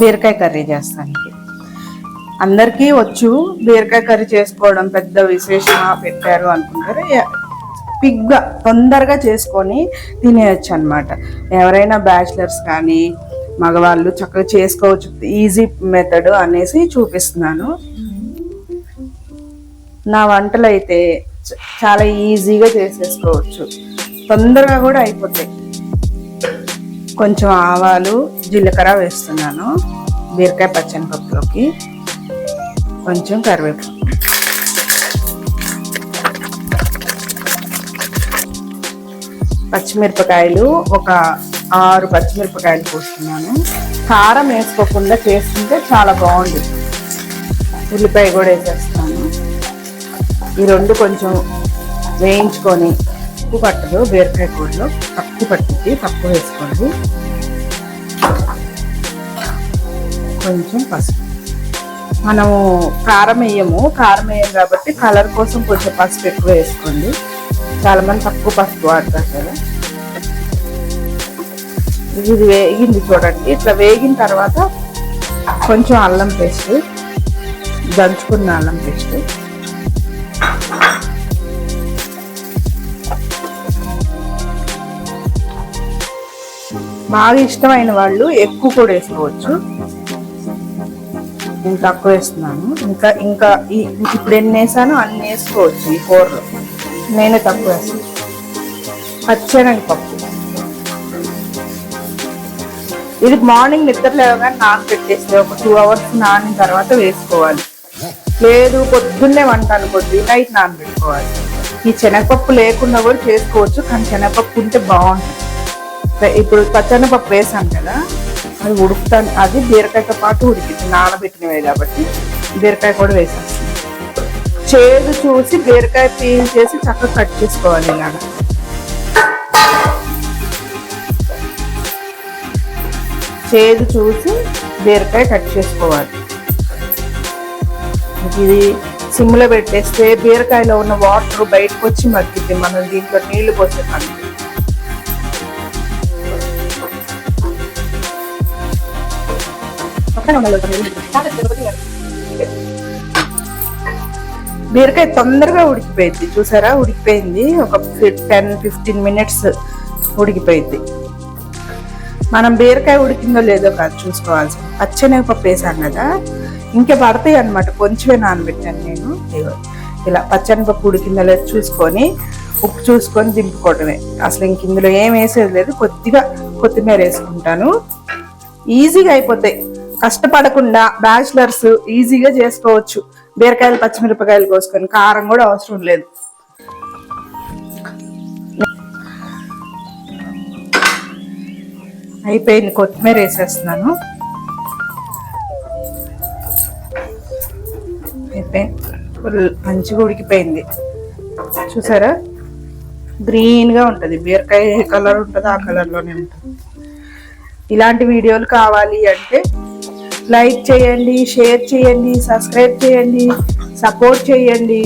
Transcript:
బీరకాయ కర్రీ చేస్తానికి. అందరికీ వచ్చు బీరకాయ కర్రీ చేసుకోవడం పెద్ద విశేషంగా పెట్టారు అనుకుంటారు. పిగ్గా తొందరగా చేసుకొని తినేయచ్చు అనమాట ఎవరైనా బ్యాచిలర్స్ కానీ మగవాళ్ళు చక్కగా చేసుకోవచ్చు ఈజీ మెథడ్ అనేసి చూపిస్తున్నాను. నా వంటలు అయితే చాలా ఈజీగా చేసేసుకోవచ్చు. తొందరగా కూడా అయిపోతాయి. కొంచెం ఆవాలు జీలకర్ర వేస్తున్నాను. బీరకాయ పచ్చని పప్పులోకి కొంచెం కరివేపాకు. పచ్చిమిరపకాయలు ఒక ఆరు పచ్చిమిరపకాయలు పోస్తున్నాను. కారం వేసుకోకుండా చేస్తుంటే చాలా బాగుంటుంది ఉల్లిపాయ కూడా వేసేస్తాను ఈ రెండు కొంచెం వేయించుకొని ఉప్పు పట్టదు బీరకాయ కూరలో తక్కువ పట్టింది తక్కువ వేసుకోండి. కొంచెం పసుపు. మనము కారం వేయము. కారం వేయం కాబట్టి కలర్ కోసం కొంచెం పసుపు ఎక్కువ వేసుకోండి. చాలా మంది తక్కువ పసుపు వాడతారు కదా. ఇది వేగింది చూడండి. ఇట్లా వేగిన తర్వాత కొంచెం అల్లం పేస్ట్ దంచుకున్న అల్లం పేస్ట్. బాగా ఇష్టమైన వాళ్ళు ఎక్కువ కూడా వేసుకోవచ్చు. నేను తక్కువ వేస్తున్నాను. ఇంకా ఇంకా ఇప్పుడు ఎన్ని వేసానో అన్ని వేసుకోవచ్చు ఈ కూరలో నేనే తక్కువ వేస్తాను. పచ్చనగ పప్పు. ఇది మార్నింగ్ నిద్ర లేవగానే నానబెట్టేస్తే ఒక టూ అవర్స్ నానిన తర్వాత వేసుకోవాలి. లేదు పొద్దున్నే వంట అనుకోండి నైట్ నానబెట్టుకోవాలి ఈ శనగపప్పు లేకుండా కూడా చేసుకోవచ్చు కానీ శనగపప్పు ఉంటే బాగుంటుంది. ఇప్పుడు పచ్చనపప్పు వేసాం కదా అది ఉడుకుతాను. అది బీరకాయతో పాటు ఉడికింది నానబెట్టినవే కాబట్టి బీరకాయ కూడా వేసేస్తాను చేదు చూసి బీరకాయ పీల్ చేసి చక్కగా కట్ చేసుకోవాలి ఇలాగా. చేదు చూసి బీరకాయ కట్ చేసుకోవాలి. ఇది సిమ్లో పెట్టేస్తే బీరకాయలో ఉన్న వాటర్ బయటకు వచ్చి మగ్గిద్ది. మనం దీంట్లో నీళ్ళు పోసే పని. బీరకాయ తొందరగా ఉడికిపోయింది. చూసారా? ఉడికిపోయింది. ఒక టెన్ ఫిఫ్టీన్ మినిట్స్ ఉడికిపోయింది. మనం బీరకాయ ఉడికిందో లేదో కాదు చూసుకోవాల్సి పచ్చనగపప్పు వేసాం కదా ఇంకా పడతాయి అనమాట కొంచెమే నానబెట్టాను నేను. ఇలా పచ్చనిపప్పు ఉడికిందో లేదో చూసుకొని ఉప్పు చూసుకొని దింపుకోవటమే అసలు ఇంక ఇందులో ఏం వేసేది లేదు. కొద్దిగా కొత్తిమీర వేసుకుంటాను. ఈజీగా అయిపోతాయి. కష్టపడకుండా బ్యాచిలర్స్ ఈజీగా చేసుకోవచ్చు. బీరకాయలు పచ్చిమిరపకాయలు కోసుకొని కారం కూడా అవసరం లేదు. అయిపోయింది కొత్తిమీర వేసేస్తున్నాను. అయిపోయింది. ఫుల్ మంచిగా ఉడికిపోయింది. చూసారా? గ్రీన్గా ఉంటుంది. బీరకాయ ఏ కలర్ ఉంటుందో ఆ కలర్లోనే ఉంటుంది. ఇలాంటి వీడియోలు కావాలి అంటే లైక్ చేయండి షేర్ చేయండి సబ్స్క్రైబ్ చేయండి సపోర్ట్ చేయండి.